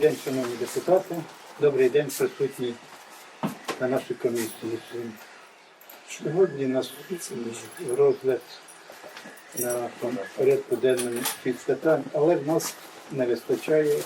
день, шановні депутати. Добрий день, присутні на нашій комісії. Сьогодні у нас розгляд на порядку денному питань, але в нас не вистачає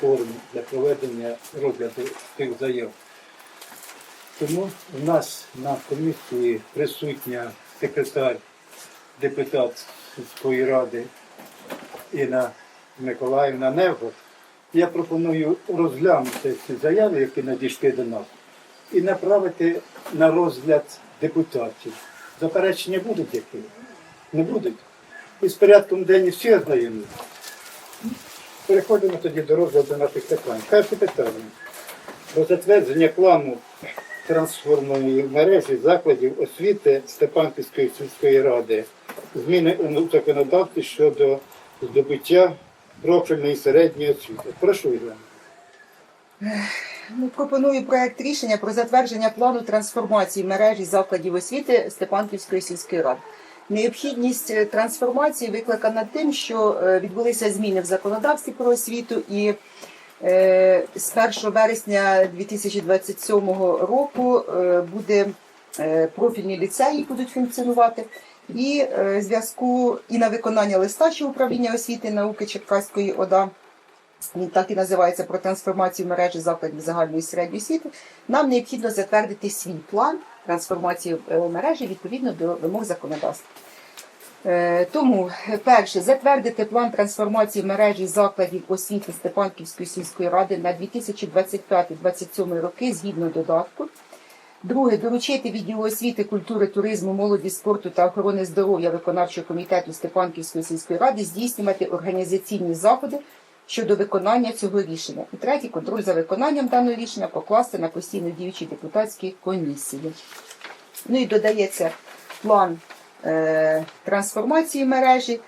форм для проведення розгляду тих заяв. Тому в нас на комісії присутня секретар, депутат сільської ради Інна Миколаївна Невгот. Я пропоную розглянути ці заяви, які надійшли до нас, і направити на розгляд депутатів. Заперечення будуть які? Не будуть. І з порядком денні всі ознайомі. Переходимо тоді до розгляду наших питань. Перше питання. Про затвердження плану трансформної мережі закладів освіти Степанківської сільської ради. Зміни у законодавстві щодо здобуття профільної середньої освіти. Прошу Ірина. Ну, Пропоную проект рішення про затвердження плану трансформації мережі закладів освіти Степанківської сільської ради. Необхідність е, трансформації викликана тим, що е, відбулися зміни в законодавстві про освіту, і е, з 1 вересня 2027 року буде профільні ліцеї будуть функціонувати. І е, зв'язку і на виконання листа ще управління освіти і науки Черкаської ОДА він так і називається про трансформацію мережі закладів загальної середньої освіти, нам необхідно затвердити свій план трансформації е, мережі відповідно до вимог законодавства. Е, Тому, е, перше, затвердити план трансформації мережі закладів освіти Степанківської сільської ради на 2025-2027 роки згідно додатку. Друге, доручити відділу освіти, культури, туризму, молоді, спорту та охорони здоров'я виконавчого комітету Степанківської сільської ради здійснювати організаційні заходи щодо виконання цього рішення. І третє, контроль за виконанням даного рішення покласти на постійно діючі депутатські комісії. Ну і додається план е, трансформації мережі,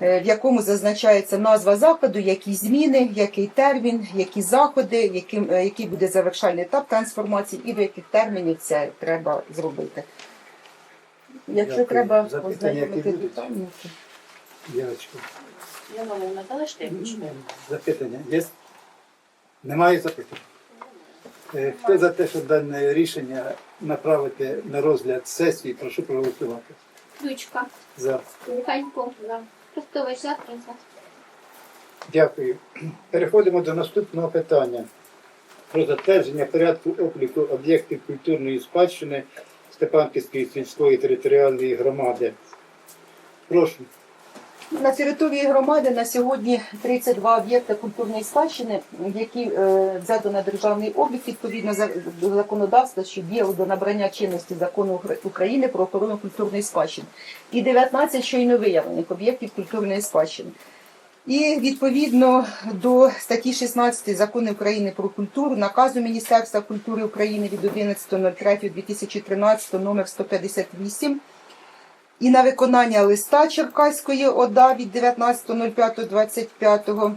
в якому зазначається назва закладу, які зміни, який термін, які заходи, яким, е, який буде завершальний етап трансформації і до яких термінів це треба зробити. Якщо Дякую. треба ознайомити будуть? детально, то- Дівочка. Я вам надала штемпель? Запитання є? Немає запитань? Е, Хто за те, щоб дане рішення направити на розгляд сесії, прошу проголосувати. Ключка, За. Луханько, Дякую. Переходимо до наступного питання про затвердження порядку обліку об'єктів культурної спадщини Степанківської сільської територіальної громади. Прошу. На території громади на сьогодні 32 об'єкти культурної спадщини, які е, взято на державний облік відповідно до законодавства, що діяло до набрання чинності закону України про охорону культурної спадщини, і 19 щойно виявлених об'єктів культурної спадщини. І відповідно до статті 16 закону України про культуру, наказу Міністерства культури України від 11.03.2013 номер 158 і на виконання листа Черкаської ОДА від 19.05.25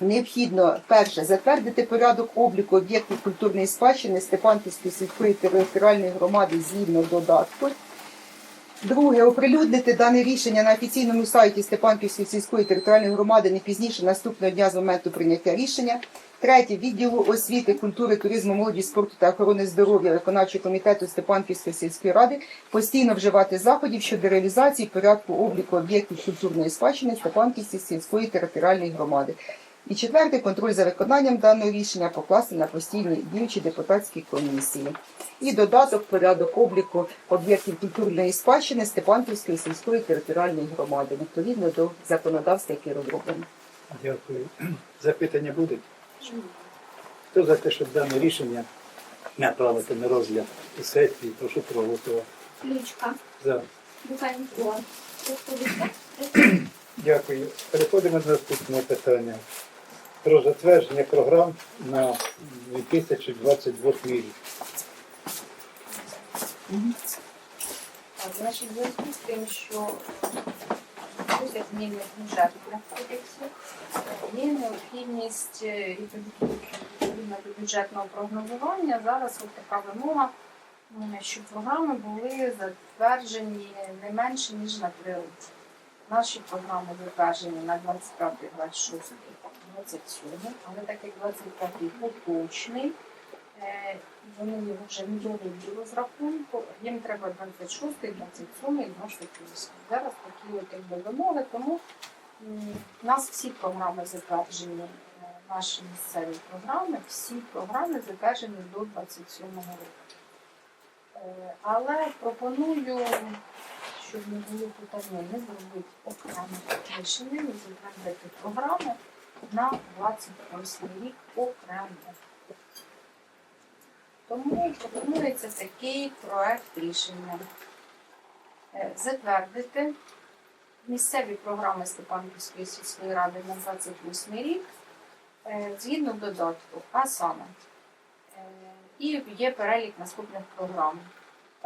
необхідно перше затвердити порядок обліку об'єктів культурної спадщини Степанківської сільської територіальної громади згідно додатку. Друге, оприлюднити дане рішення на офіційному сайті Степанківської сільської територіальної громади не пізніше наступного дня з моменту прийняття рішення. Третє, відділу освіти, культури, туризму, молоді, спорту та охорони здоров'я виконавчого комітету Степанківської сільської ради постійно вживати заходів щодо реалізації порядку обліку об'єктів культурної спадщини Степанківської сільської територіальної громади. І четверте, контроль за виконанням даного рішення покласти на постійні діючі депутатські комісії. І додаток порядок обліку об'єктів культурної спадщини Степанківської сільської територіальної громади відповідно до законодавства, яке розроблено. Дякую. Запитання будуть? Хто за те, щоб дане рішення направити на розгляд сесії, прошу проголосувати. Ключка, за. Дякую. Переходимо до наступного питання. Про затвердження програм на 2028 рік. Значить, в зв'язку з тим, що відбулися зміни бюджету кодексу, є необхідність е, відповідно до бюджетного прогнозування. Зараз от така вимога, щоб програми були затверджені не менше, ніж на три роки. Наші програми затверджені на 25-26 27, але так як 25 поточний, е, вони його вже не довели розрахунку, їм треба 26, 27 і 28. Зараз такі от якби вимоги, тому у нас всі програми затверджені, е, наші місцеві програми, всі програми затверджені до 27 року. Е, Але пропоную, щоб не було питання, не зробити окреме рішення, не затвердити програми на 28 рік окремо. Тому пропонується такий проект рішення. Е, Затвердити місцеві програми Степанківської сільської ради на 28 рік е, згідно додатку, а саме е, і є перелік наступних програм.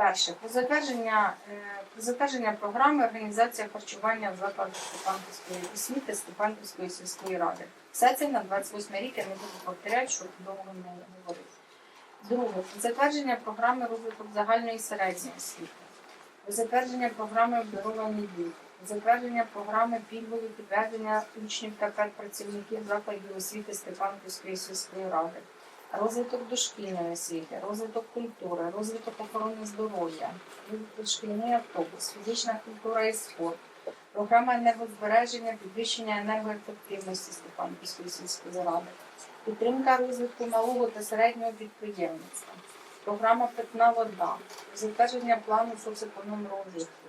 Перше, про затвердження, е, про затвердження програми організація харчування в закладах Степанківської освіти Степанківської сільської ради. Все це на 28 рік я не буду повторяти, щоб довго не говорити. Друге, затвердження програми розвиток загальної середньої освіти. Затвердження програми обдаровані діти. Про затвердження програми пільгові підведення учнів та працівників закладів освіти Степанківської сільської ради розвиток дошкільної освіти, розвиток культури, розвиток охорони здоров'я, шкільний автобус, фізична культура і спорт, програма енергозбереження, підвищення енергоефективності Степанківської сільської ради, підтримка розвитку малого та середнього підприємництва, програма Питна вода, затвердження плану соцеконом розвитку,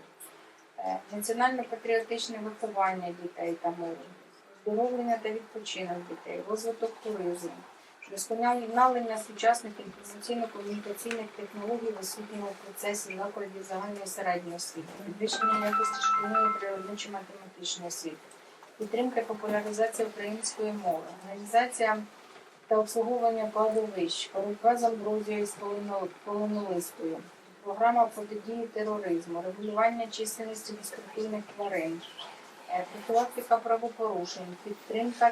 е, національно-патріотичне виховання дітей та молоді, оздоровлення та відпочинок дітей, розвиток туризму, Вдосконалення сучасних інформаційно-комунікаційних технологій в освітньому процесі закладів загальної середньої освіти, підвищення якості шкільної природничо-математичної освіти, підтримка і популяризація української мови, організація та обслуговування кладовищ, боротьба з амброзією з полинолистою, програма протидії тероризму, регулювання чисельності безпритульних тварин, профілактика правопорушень, підтримка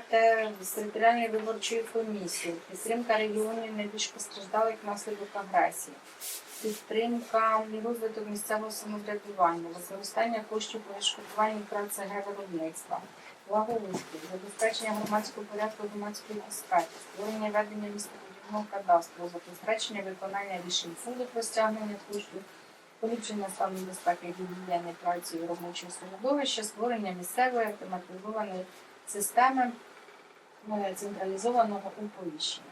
територіальної виборчої комісії, підтримка регіонів найбільш постраждалих внаслідок агресії, підтримка розвиток місцевого самоврядування, використання коштів по відшкодуванню праці виробництва, благоустрій, забезпечення громадського порядку, громадської безпеки, створення ведення містобудівного кадастру, забезпечення виконання рішень суду про стягнення коштів, поліпшення стану безпеки гігієни праці і робочого середовища, створення місцевої автоматизованої системи е, централізованого оповіщення.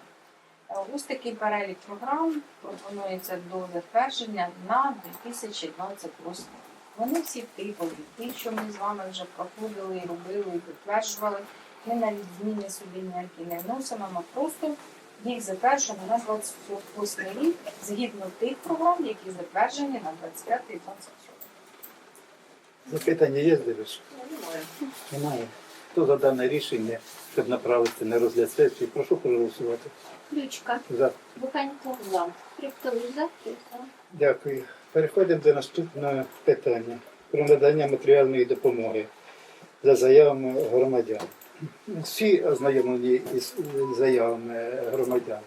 Е, Ось такий перелік програм пропонується до затвердження на 2028 рік. Вони всі типові, ті, що ми з вами вже проходили робили, і підтверджували. Ми навіть зміни сюди ніякі не вносимо, ми просто їх затверджено на 28 рік згідно тих програм, які затверджені на 25 і 27. Запитання є, Дивиш? Немає. Хто за дане рішення, щоб направити на розгляд сесії, прошу проголосувати. Ключка. За. Буханько. За. Фруктовий за. Дякую. Переходимо до наступного питання про надання матеріальної допомоги за заявами громадян. Всі ознайомлені із заявами громадян.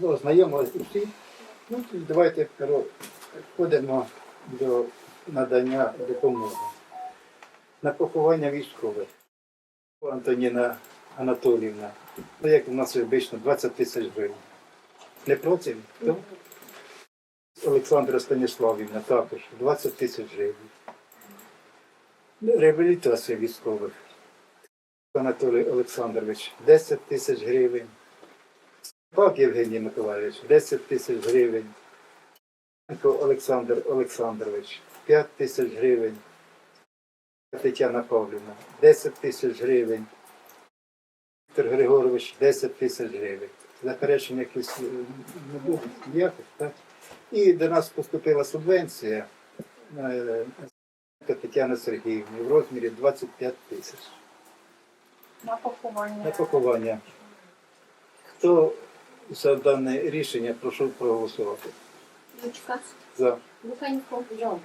Ну, Ознайомилися всі. Ну, давайте переходимо до надання допомоги. На поховання військових. Антоніна Анатоліївна. Ну, як у нас обично, 20 тисяч гривень. Не проти? Хто? Олександра Станіславівна також 20 тисяч гривень. Реабілітація військових. Анатолій Олександрович 10 тисяч гривень. Пак Євгеній Миколаївич 10 тисяч гривень. Олександр Олександрович 5 тисяч гривень. Тетяна Павлівна 10 тисяч гривень. Віктор Григорович 10 тисяч гривень. Заперечень якось е, не було ніяких, так? І до нас поступила субвенція е, Тетяни Сергіївни в розмірі 25 тисяч На поховання. на поховання. Хто за дане рішення, прошу проголосувати. Ключка. За. Буханько. За.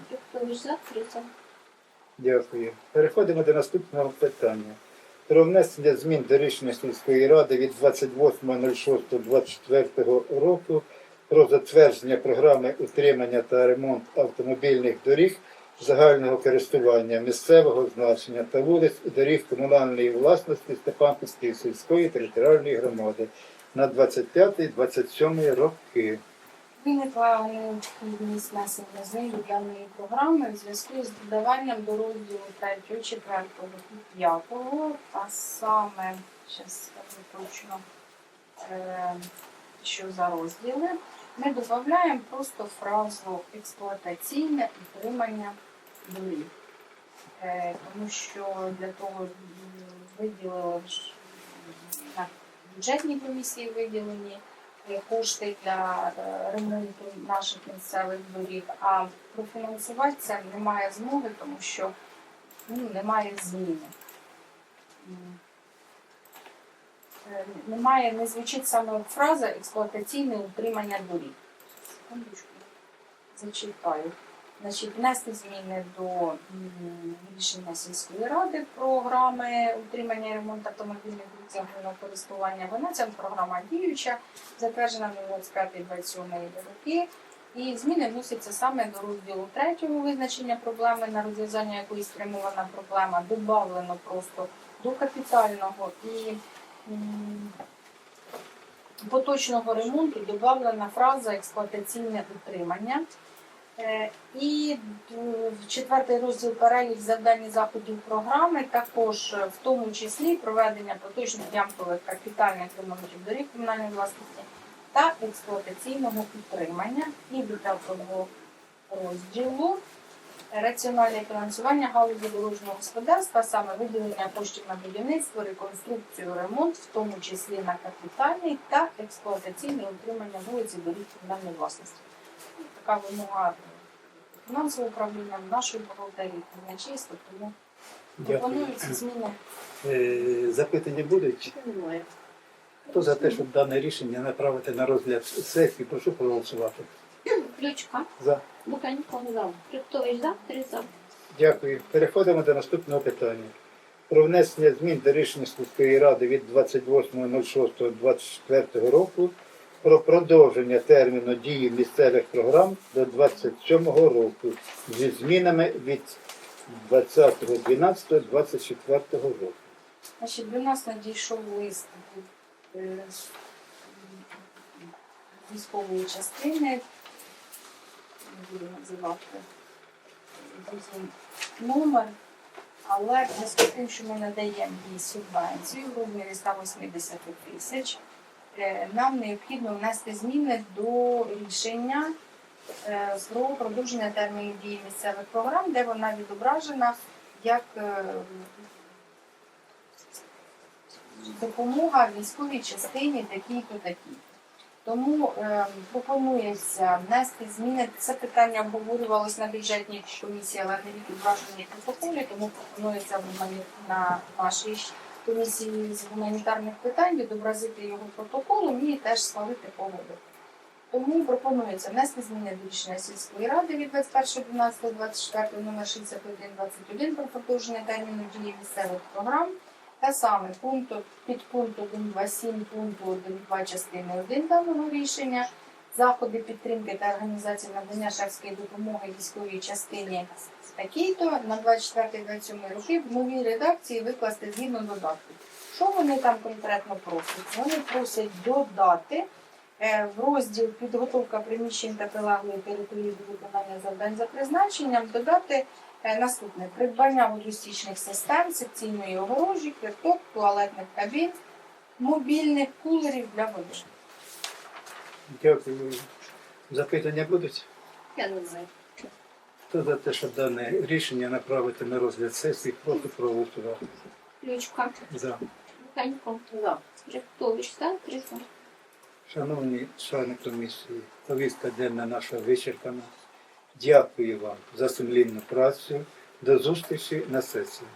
За. Криса. Дякую. Переходимо до наступного питання. Про внесення змін до рішення сільської ради від 28.06.24 року про затвердження програми утримання та ремонт автомобільних доріг загального користування місцевого значення та вулиць і доріг комунальної власності Степанківської сільської територіальної громади на 25-27 роки. Виникла необхідність внесення змін до даної програми в зв'язку з додаванням до розділу 3, 4 і 5, а саме, зараз скажу точно, е, що за розділи, ми додаємо просто фразу експлуатаційне утримання доріг. Е, Тому що для того виділили на бюджетній комісії виділені е, кошти для е, ремонту наших місцевих доріг, а профінансувати це немає змоги, тому що ну, немає зміни. Е, Немає, не звучить саме фраза експлуатаційне утримання доріг. Секундочку, зачитаю. Значить, внести зміни до рішення сільської ради програми утримання і ремонту автомобільних доріг загального користування. Вона ця програма діюча, затверджена на 25-27 роки. І зміни вносяться саме до розділу третього визначення проблеми, на розв'язання якої спрямована проблема, добавлено просто до капітального і поточного ремонту додавлена фраза експлуатаційне утримання. Е, І четвертий розділ перелік завдань заходів програми, також е, в тому числі проведення поточних ямкових капітальних ремонтів доріг комунальної власності та експлуатаційного підтримання і п'ятого розділу раціональне фінансування галузі дорожнього господарства, саме виділення коштів на будівництво, реконструкцію, ремонт, в тому числі на капітальний та експлуатаційне утримання вулиці доріг комунальної власності. Така вимога фінансового управління нашої бухгалтерії казначейства, тому Дякую. пропонуються зміни. Е, Запитання будуть? Немає. Хто за те, щоб дане рішення направити на розгляд сесії, прошу проголосувати. Ключка. За. Буханько за. Фриктович за. Три за. Дякую. Переходимо до наступного питання. Про внесення змін до рішення сільської ради від 28.06.24 року про продовження терміну дії місцевих програм до 27 року зі змінами від 20.12.24 року. Значить, до нас надійшов лист е, військової частини, буду називати номер, але в зв'язку з тим, що ми надаємо їй субвенцію в розмірі 180 тисяч, е, нам необхідно внести зміни до рішення е, про продовження терміну дії місцевих програм, де вона відображена як е, допомога військовій частині такій-то такій. Тому е, пропонується внести зміни. Це питання обговорювалось на бюджетній комісії, але не відображені в протоколі, тому пропонується на нашій комісії з гуманітарних питань відобразити його протоколом і теж схвалити погоду. Тому пропонується внести зміни до рішення сільської ради від 21.12.24 номер 6121 про продовження терміну дії місцевих програм. Та саме пункту підпункту 1.2.7 пункту 1.2 частини 1 даного рішення заходи підтримки та організації надання шефської допомоги військовій частині такій-то на 24-27 роки в новій редакції викласти згідно додатку. Що вони там конкретно просять? Вони просять додати е, в розділ підготовка приміщень та прилеглої території до виконання завдань за призначенням додати Наступне придбання водостічних систем, секційної огорожі, квиток, туалетних кабін, мобільних кулерів для води. Дякую. Запитання будуть? Я не знаю. Хто за те, щоб дане рішення направити на розгляд сесії, прошу проголосувати. Ключка. За. Буханько за. Фриктович за. Три. Шановні члени комісії, повістка денна наша вичерпана. Дякую вам за сумлінну працю. До зустрічі на сесії.